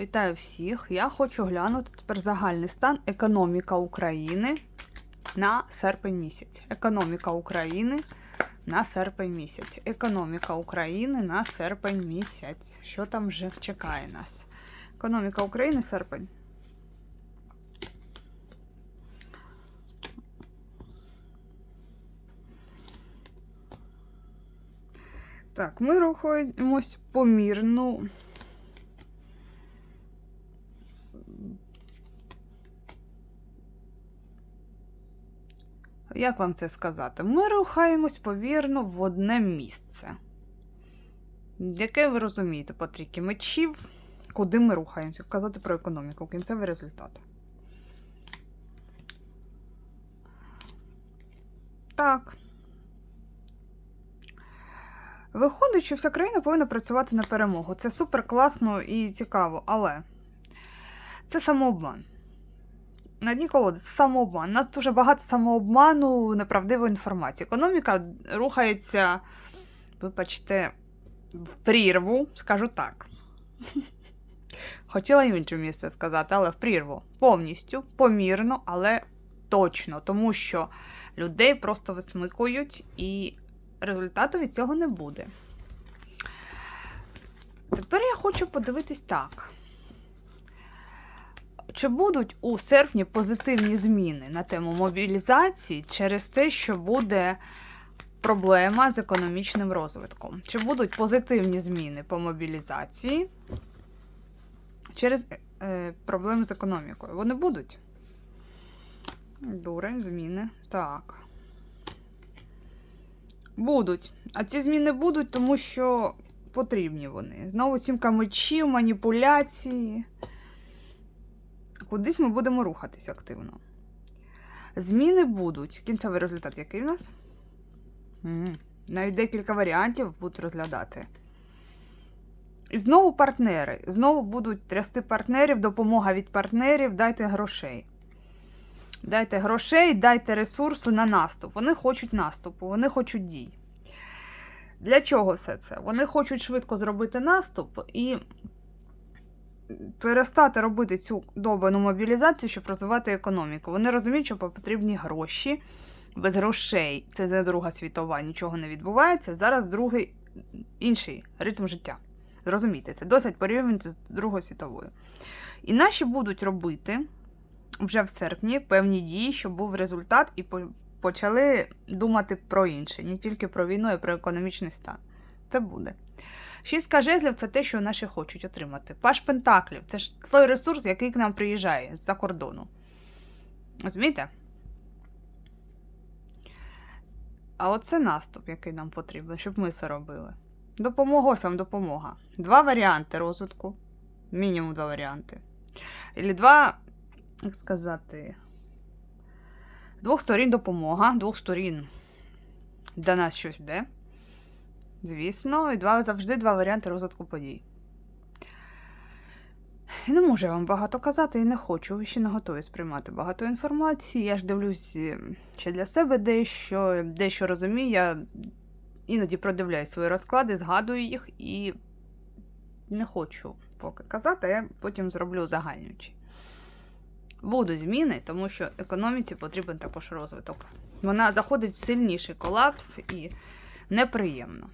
Вітаю всіх! Я хочу глянути тепер загальний стан економіка України на серпень місяць. Економіка України на серпень місяць. Економіка України на серпень місяць. Що там вже чекає нас? Економіка України серпень. Так, ми рухаємось помірно. Як вам це сказати? Ми рухаємось повірно в одне місце. Яке ви розумієте по трійки мечів, куди ми рухаємося? Казати про економіку, кінцевий результат. Так. Виходить, що вся країна повинна працювати на перемогу. Це супер класно і цікаво, але це самообман. На дні самообман. У нас дуже багато самообману, неправдивої інформації. Економіка рухається, вибачте, в прірву, скажу так. Хотіла інше місце сказати, але в прірву. Повністю, помірно, але точно. Тому що людей просто висмикують, і результату від цього не буде. Тепер я хочу подивитись так. Чи будуть у серпні позитивні зміни на тему мобілізації через те, що буде проблема з економічним розвитком? Чи будуть позитивні зміни по мобілізації через е, проблеми з економікою? Вони будуть? Дурень, зміни. Так. Будуть. А ці зміни будуть, тому що потрібні вони. Знову сімка мечів, маніпуляції. Кудись ми будемо рухатись активно. Зміни будуть. Кінцевий результат який у нас? Навіть декілька варіантів будуть розглядати. І знову партнери. Знову будуть трясти партнерів, допомога від партнерів, дайте грошей. Дайте грошей, дайте ресурсу на наступ. Вони хочуть наступу, вони хочуть дій. Для чого все це? Вони хочуть швидко зробити наступ і перестати робити цю довбану мобілізацію, щоб розвивати економіку. Вони розуміють, що потрібні гроші. Без грошей це не Друга світова, нічого не відбувається. Зараз другий інший ритм життя. Зрозумійте, це досить порівняно з Другою світовою. І наші будуть робити вже в серпні певні дії, щоб був результат, і почали думати про інше, не тільки про війну, а про економічний стан. Це буде. Шістка жезлів це те, що наші хочуть отримати. Паш Пентаклів це ж той ресурс, який к нам приїжджає з-за кордону. Розумієте? А оце наступ, який нам потрібен, щоб ми це робили. Допомога, ось вам допомога. Два варіанти розвитку. Мінімум два варіанти. Ілі два, як сказати, двох сторін допомога, двох сторін до нас щось йде. Звісно, і два, завжди два варіанти розвитку подій. Не можу я вам багато казати і не хочу. Ще не готові сприймати багато інформації. Я ж дивлюсь е, ще для себе дещо, дещо розумію. Я іноді продивляю свої розклади, згадую їх і не хочу поки казати, а я потім зроблю загальнюючи. Будуть зміни, тому що економіці потрібен також розвиток. Вона заходить в сильніший колапс і неприємно.